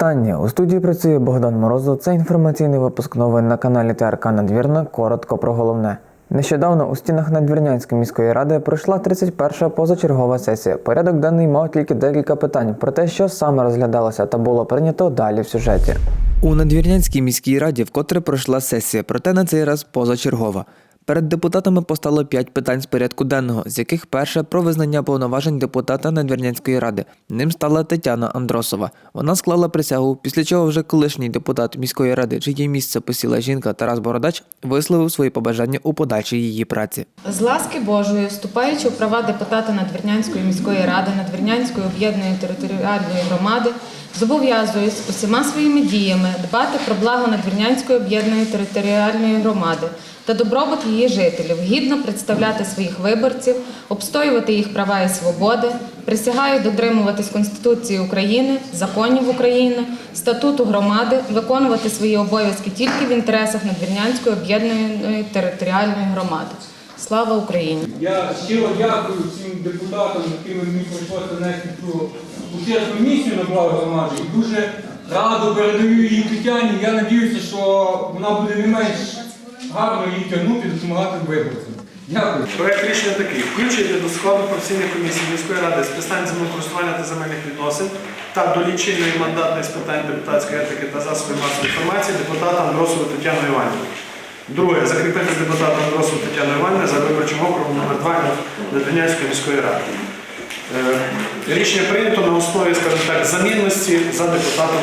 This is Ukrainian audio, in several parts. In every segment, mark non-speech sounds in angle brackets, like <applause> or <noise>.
Вітання! У студії працює Богдан Морозов. Це інформаційний випуск новин на каналі ТРК Надвірна. Коротко про головне. Нещодавно у стінах Надвірнянської міської ради пройшла 31-ша позачергова сесія. Порядок денний мав тільки декілька питань про те, що саме розглядалося та було прийнято далі в сюжеті. У Надвірнянській міській раді вкотре пройшла сесія, проте на цей раз позачергова. Перед депутатами постало п'ять питань з порядку денного, з яких перше про визнання повноважень депутата Надвірнянської ради. Ним стала Тетяна Андросова. Вона склала присягу, після чого вже колишній депутат міської ради, чиє місце посіла жінка Тарас Бородач, висловив свої побажання у подальшій її праці. З ласки Божої, вступаючи у права депутата Надвірнянської міської ради, Надвірнянської об'єднаної територіальної громади, зобов'язуюсь усіма своїми діями дбати про благо Надвірнянської об'єднаної територіальної громади та добробут її жителів, гідно представляти своїх виборців, обстоювати їх права і свободи, присягаю дотримуватись Конституції України, законів України, статуту громади, виконувати свої обов'язки тільки в інтересах Надвірнянської об'єднаної територіальної громади. Слава Україні! Я щиро дякую всім депутатам, якими мені прийшлося нести цю почесну місію на благо громади. Дуже радо передаю її Тетяні. Я сподіваюся, що вона буде не менш гарно її тягнути і допомагати виборцям. Дякую. Проект рішення такий. Включити до складу професійної комісії міської ради з питань землекористування та земельних відносин та до лічильної мандатної з питань депутатської етики та засобів масової інформації депутата Андросову Тетяну Іванівну. Друге. Закріпити депутата Андросову Тетяну Іванівну за виборчим округом номер 2 Надвірнянської міської ради. Е, Рішення прийнято на основі, скажімо так, замінності за депутатом.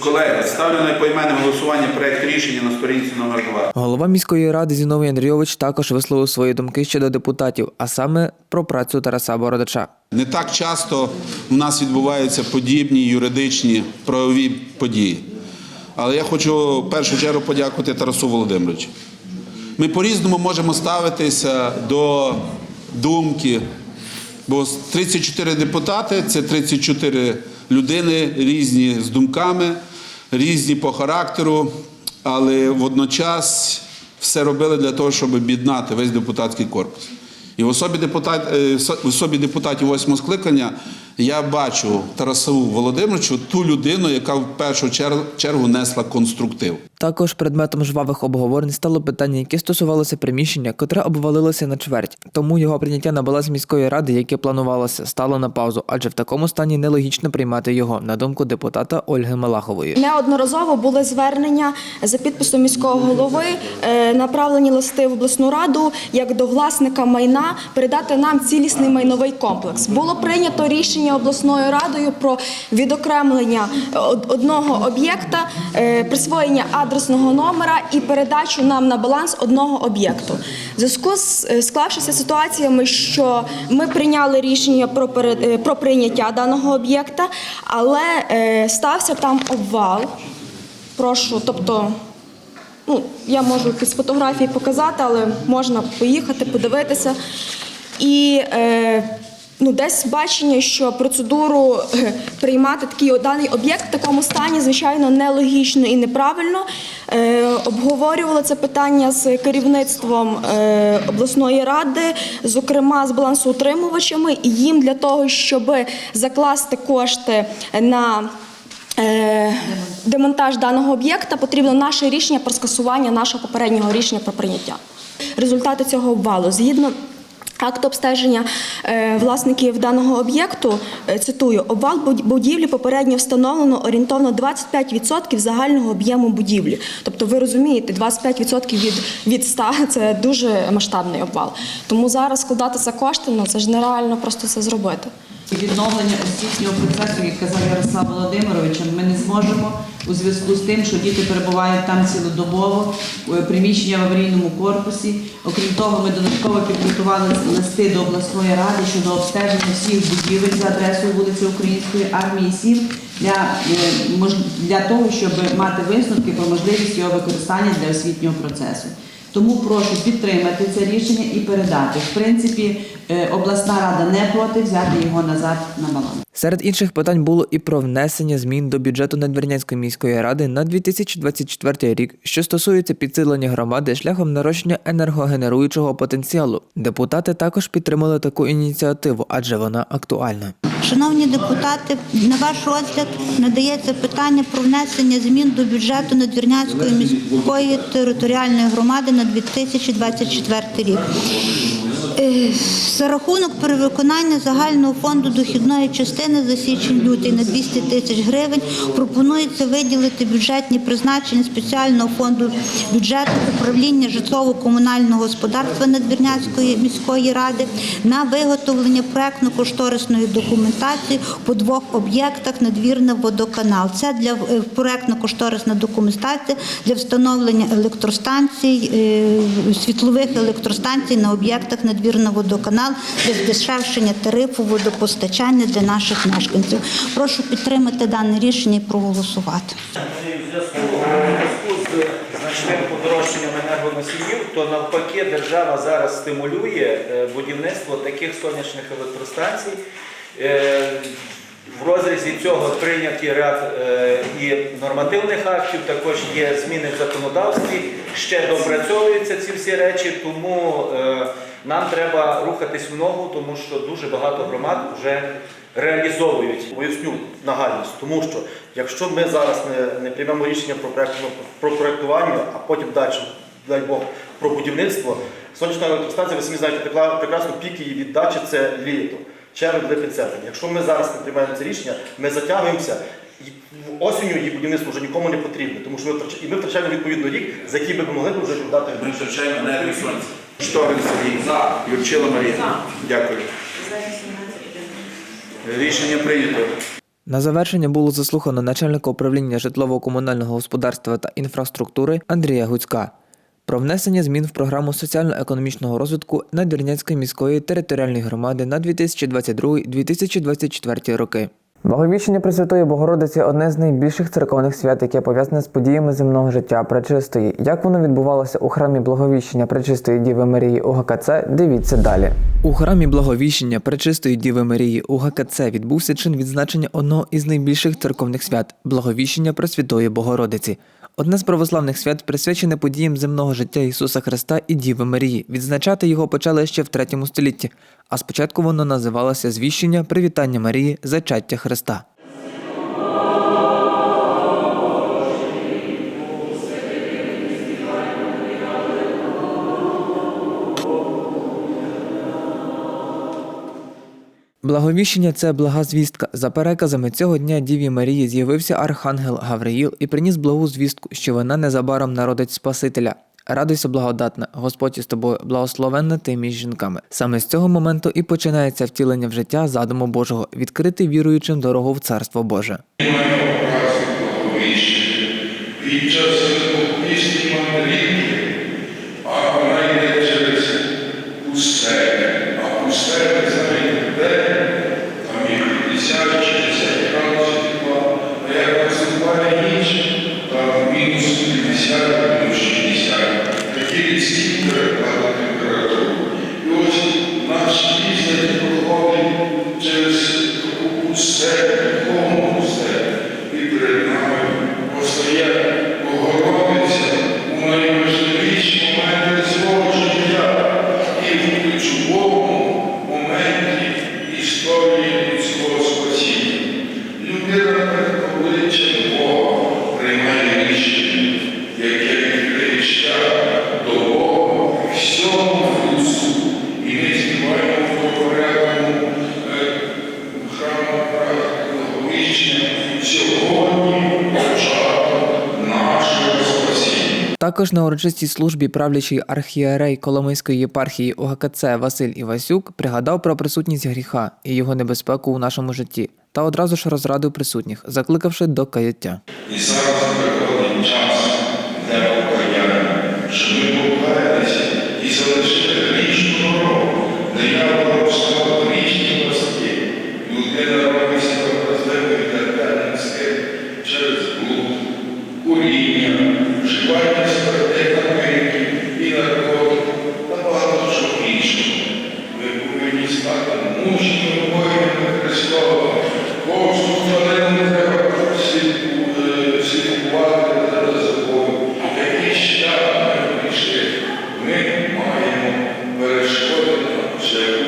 Колеги, ставлю на поіменне голосування проект рішення на сторінці номер 2. Голова міської ради Зіновій Андрійович також висловив свої думки щодо депутатів, а саме про працю Тараса Бородача. Не так часто у нас відбуваються подібні юридичні правові події. Але я хочу в першу чергу подякувати Тарасу Володимировичу. Ми по-різному можемо ставитися до думки, бо 34 депутати це 34 людини різні з думками, різні по характеру, але водночас все робили для того, щоб об'єднати весь депутатський корпус. І в особі, депутат, е, в особі депутатів восьмого скликання я бачу Тарасу Володимировичу ту людину, яка в першу чер- чергу несла конструктив. Також предметом жвавих обговорень стало питання, яке стосувалося приміщення, котре обвалилося на чверть. Тому його прийняття на баланс міської ради, яке планувалося, стало на паузу, адже в такому стані нелогічно приймати його, на думку депутата Ольги Малахової. Неодноразово були звернення за підписом міського голови, е, направлені листи в обласну раду як до власника майна передати нам цілісний майновий комплекс. Було прийнято рішення обласною радою про відокремлення одного об'єкта, е, присвоєння адресного номера і передачу нам на баланс одного об'єкту. В зв'язку з е, склавшися ситуаціями, що ми прийняли рішення про е, прийняття даного об'єкта, але е, стався там обвал. Прошу, тобто, ну, я можу якісь фотографії показати, але можна поїхати, подивитися. І е, ну, десь бачення, що процедуру е, приймати такий даний об'єкт в такому стані, звичайно, нелогічно і неправильно. Е, обговорювали це питання з керівництвом е, обласної ради, зокрема з балансоутримувачами, і їм для того, щоб закласти кошти на Е, демонтаж даного об'єкта потрібно наше рішення про скасування нашого попереднього рішення про прийняття. Результати цього обвалу згідно. Акту обстеження е, власників даного об'єкту, е, цитую, обвал буд- будівлі попередньо встановлено орієнтовно 25% загального об'єму будівлі. Тобто ви розумієте, 25% від, від 100 – це дуже масштабний обвал. Тому зараз складати за кошти, ну це ж нереально просто це зробити. Відновлення освітнього процесу, як казав Ярослав Володимирович, ми не зможемо у зв'язку з тим, що діти перебувають там цілодобово, приміщення в аварійному корпусі. Окрім того, ми додатково підготували листи до обласної ради щодо обстеження всіх будівель за адресою вулиці Української армії 7 для, е, для того, щоб мати висновки про можливість його використання для освітнього процесу. Тому прошу підтримати це рішення і передати. В принципі, Обласна рада не проти взяти його назад на баланс. Серед інших питань було і про внесення змін до бюджету Надвірнянської міської ради на 2024 рік, що стосується підсилення громади шляхом нарощення енергогенеруючого потенціалу. Депутати також підтримали таку ініціативу, адже вона актуальна. Шановні депутати, на ваш розгляд надається питання про внесення змін до бюджету Надвірнянської міської територіальної громади на 2024 рік. Е, За рахунок перевиконання загального фонду дохідної частини за січень-лютий на 200 тисяч гривень пропонується виділити бюджетні призначення спеціального фонду бюджету управління житлово-комунального господарства Надвірнянської міської ради на виготовлення проектно-кошторисної документації по двох об'єктах надвірна водоканал. Це для е, проектно-кошторисна документація для встановлення електростанцій, е, світлових електростанцій на об'єктах надвірна водоканал для здешевшення тарифу водопостачання для наших мешканців. Прошу підтримати дане рішення і проголосувати. Зв'язку зв'язку з значним подорожчанням енергоносіїв, то навпаки держава зараз стимулює е, будівництво таких сонячних електростанцій. В розрізі цього прийняті ряд е, і нормативних актів, також є зміни в законодавстві, ще допрацьовуються ці всі речі, тому е, нам треба рухатись в ногу, тому що дуже багато громад вже реалізовують. Поясню нагальність, тому що якщо ми зараз не, не приймемо рішення про, проект, про проектування, а потім далі, дай Бог, про будівництво, сонячна електростанція, ви самі знаєте прекрасно, пік її віддачі це літо, червень, липень, серпень. Якщо ми зараз не приймаємо це рішення, ми затягуємося. І осінню її будівництво вже нікому не потрібне, тому що ми втрач- і ми втрачаємо відповідно рік, за який би ми могли б вже віддати. Ми втрачаємо енергію сонця. Шторин Сергій. Юрчила Марія. Дякую. Рішення прийнято. На завершення було заслухано начальника управління житлово-комунального господарства та інфраструктури Андрія Гуцька про внесення змін в програму соціально-економічного розвитку Надвірнянської міської територіальної громади на 2022-2024 роки. Благовіщення Пресвятої Богородиці одне з найбільших церковних свят, яке пов'язане з подіями земного життя Пречистої. Як воно відбувалося у храмі Благовіщення Пречистої Діви Марії у ГКЦ, дивіться далі. У храмі Благовіщення Пречистої Діви Марії у ГКЦ відбувся чин відзначення одного із найбільших церковних свят Благовіщення Пресвятої Богородиці. Одне з православних свят присвячене подіям земного життя Ісуса Христа і Діви Марії. Відзначати його почали ще в третьому столітті, а спочатку воно називалося Звіщення Привітання Марії Зачаття Христа. Благовіщення це блага звістка. За переказами цього дня Діві Марії з'явився архангел Гавриїл і приніс благу звістку, що вона незабаром народить Спасителя. Радуйся, благодатна, Господь із тобою, благословенна ти між жінками. Саме з цього моменту і починається втілення в життя задуму Божого, відкрити віруючим дорогу в Царство Боже. Під час Також на урочистій службі правлячий архієрей Коломийської єпархії ОГКЦ Василь Івасюк пригадав про присутність гріха і його небезпеку у нашому житті та одразу ж розрадив присутніх, закликавши до каяття. І зараз час Krishna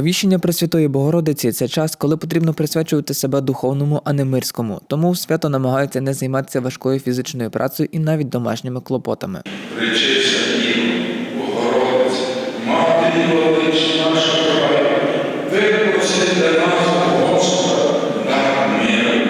Благовіщення Пресвятої Богородиці це час, коли потрібно присвячувати себе духовному, а не мирському. Тому свято намагаються не займатися важкою фізичною працею і навіть домашніми клопотами. Речися Діво, Богородице, Матері велична наша краю, випроси для нас Господа, дар миру,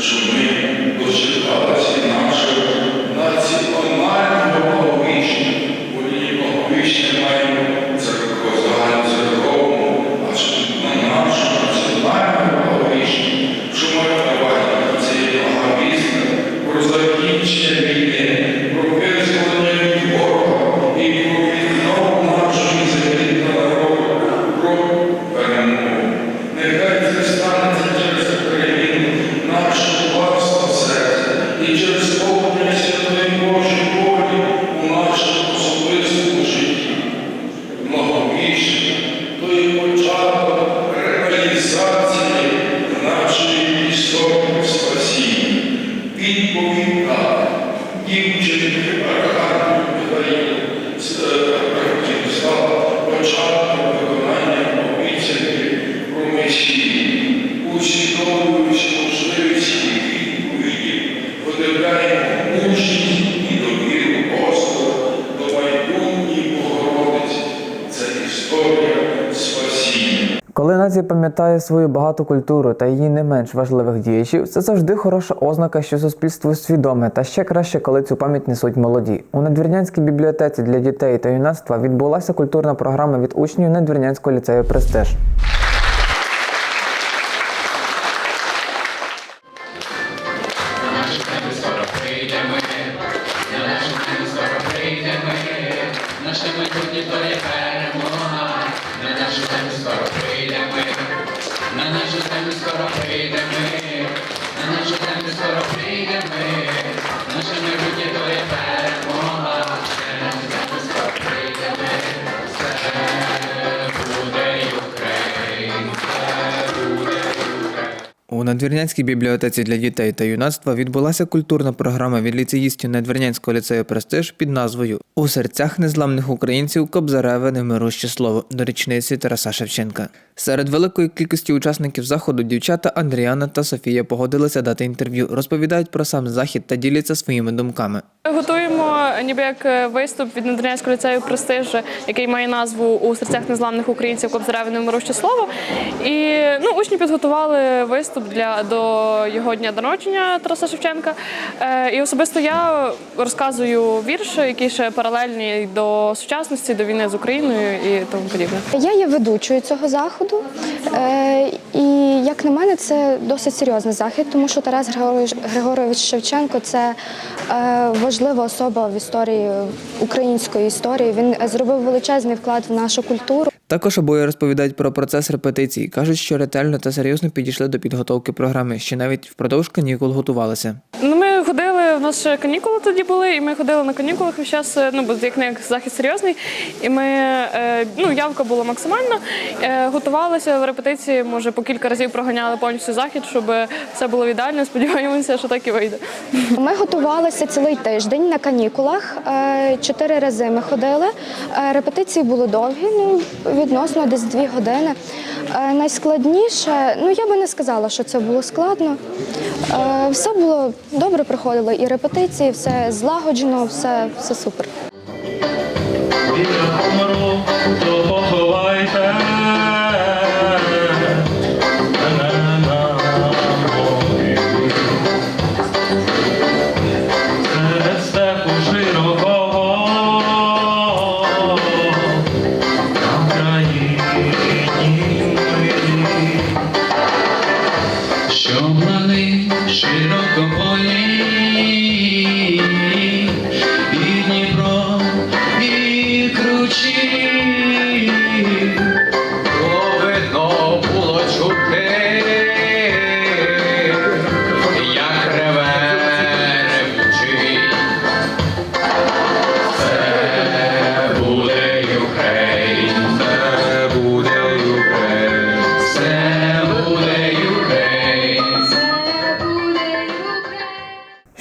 щоб ми дочиталися нашого національного благовіщення, бо її благовіщення маємо церкву загальну церковну, а що на нашому національному благовіщенні, що має впливати на цієї благовісти, про закінчення війни, про визволення від ворога і про віднову нашої землі та народу, про перемогу. Нехай це станеться через Україну, нашу власну серце і через сповнення Святої Божої волі у нашому особистому житті. Благовіщення, то є початок реалізації нашої історії спасіння. Відповідь так, дівчинки Архангел Михаїл Архангел став початком виконання обіцянки про Месію. Усвідомлюючи можливість відповіді, подивляємо мужність і довіру Господа до майбутньої Богородиці. Це історія спасіння. Коли нація пам'ятає свою багату культуру та її не менш важливих діячів, це завжди хороша ознака, що суспільство свідоме, та ще краще, коли цю пам'ять несуть молоді. У Надвірнянській бібліотеці для дітей та юнацтва відбулася культурна програма від учнів Надвірнянського ліцею Престиж. Землю скоро прийдемо, на нашу землю скоро прийде прийдемо, наше майбутнє то є перемога, У Надвірнянській бібліотеці для дітей та юнацтва відбулася культурна програма від ліцеїстів Надвірнянського ліцею Престиж під назвою У серцях незламних українців Кобзареве немируще слово до річниці Тараса Шевченка. Серед великої кількості учасників заходу дівчата Андріана та Софія погодилися дати інтерв'ю, розповідають про сам захід та діляться своїми думками. Готуємо ніби як е, виступ від Надвірнянського ліцею «Престиж», який має назву у серцях незламних українців Кобзареве немируще слово. І ну, учні підготували виступ для до його дня народження Тараса Шевченка. Е, і особисто я розказую вірш, який ще паралельний до сучасності, до війни з Україною і тому подібне. Я є ведучою цього заходу, е, і як на мене, це досить серйозний захід, тому що Тарас Григорович Шевченко це е, важлива особа в історії української історії. Він зробив величезний вклад в нашу культуру. Також обоє розповідають про процес репетицій. кажуть, що ретельно та серйозно підійшли до підготовки програми, що навіть впродовж канікул готувалися. Ну, ми ходили, у нас ще канікули тоді були, і ми ходили на канікулах весь е, ну, бо як не захід серйозний. І ми, е, ну, явка була максимальна. Е, готувалися в репетиції, може, по кілька разів проганяли повністю захід, щоб все було ідеально. <laughs> Сподіваємося, що так і вийде. Ми готувалися цілий тиждень на канікулах. Чотири рази ми ходили. Репетиції були довгі, ну відносно десь дві години. Е, Найскладніше, ну я би не сказала, що це було складно. Е, Все було добре проходило, і репетиції, все злагоджено, все, все супер. Don't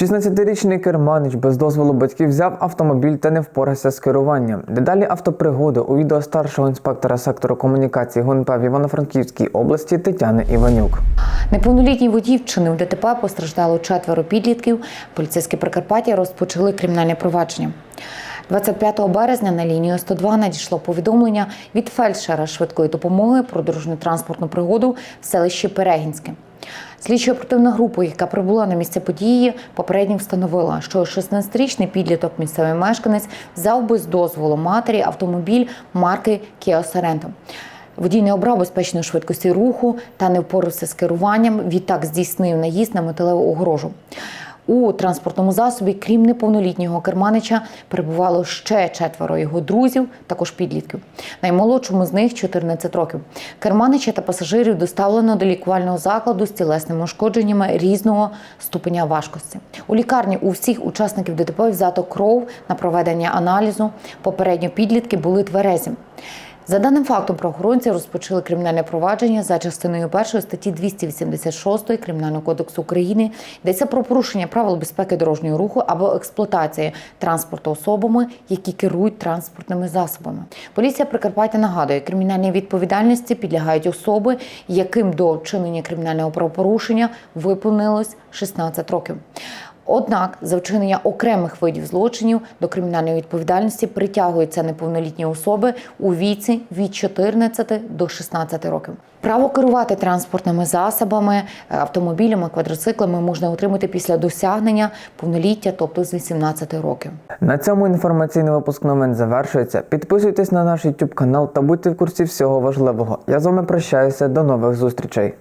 16-річний керманич без дозволу батьків взяв автомобіль та не впорався з керуванням. Дедалі автопригоди у відео старшого інспектора сектору комунікації ГУНП в Івано-Франківській області Тетяни Іванюк. Неповнолітній водій вчинив ДТП, постраждало четверо підлітків. Поліцейські Прикарпаття розпочали кримінальне провадження. 25 березня на лінію 102 надійшло повідомлення від фельдшера швидкої допомоги про дорожньо-транспортну пригоду в селищі Перегінське. Слідчо оперативна група, яка прибула на місце події, попередньо встановила, що 16-річний підліток, місцевий мешканець, взяв без дозволу матері автомобіль марки Kia Sorento. Водій не обрав безпечної швидкості руху та не впорався з керуванням. Відтак здійснив наїзд на металеву огорожу. У транспортному засобі, крім неповнолітнього керманича, перебувало ще четверо його друзів, також підлітків. Наймолодшому з них 14 років. Керманича та пасажирів доставлено до лікувального закладу з тілесними ушкодженнями різного ступеня важкості. У лікарні у всіх учасників ДТП взято кров на проведення аналізу. Попередньо підлітки були тверезі. За даним фактом, правоохоронці розпочали кримінальне провадження за частиною першої статті 286 Кримінального кодексу України. Йдеться про порушення правил безпеки дорожнього руху або експлуатації транспорту особами, які керують транспортними засобами. Поліція Прикарпаття нагадує, кримінальній відповідальності підлягають особи, яким до вчинення кримінального правопорушення виповнилось 16 років. Однак за вчинення окремих видів злочинів до кримінальної відповідальності притягуються неповнолітні особи у віці від 14 до 16 років. Право керувати транспортними засобами, е, автомобілями, квадроциклами можна отримати після досягнення повноліття, тобто з 18 років. На цьому інформаційний випуск новин завершується. Підписуйтесь на наш YouTube канал та будьте в курсі всього важливого. Я з вами прощаюся. До нових зустрічей.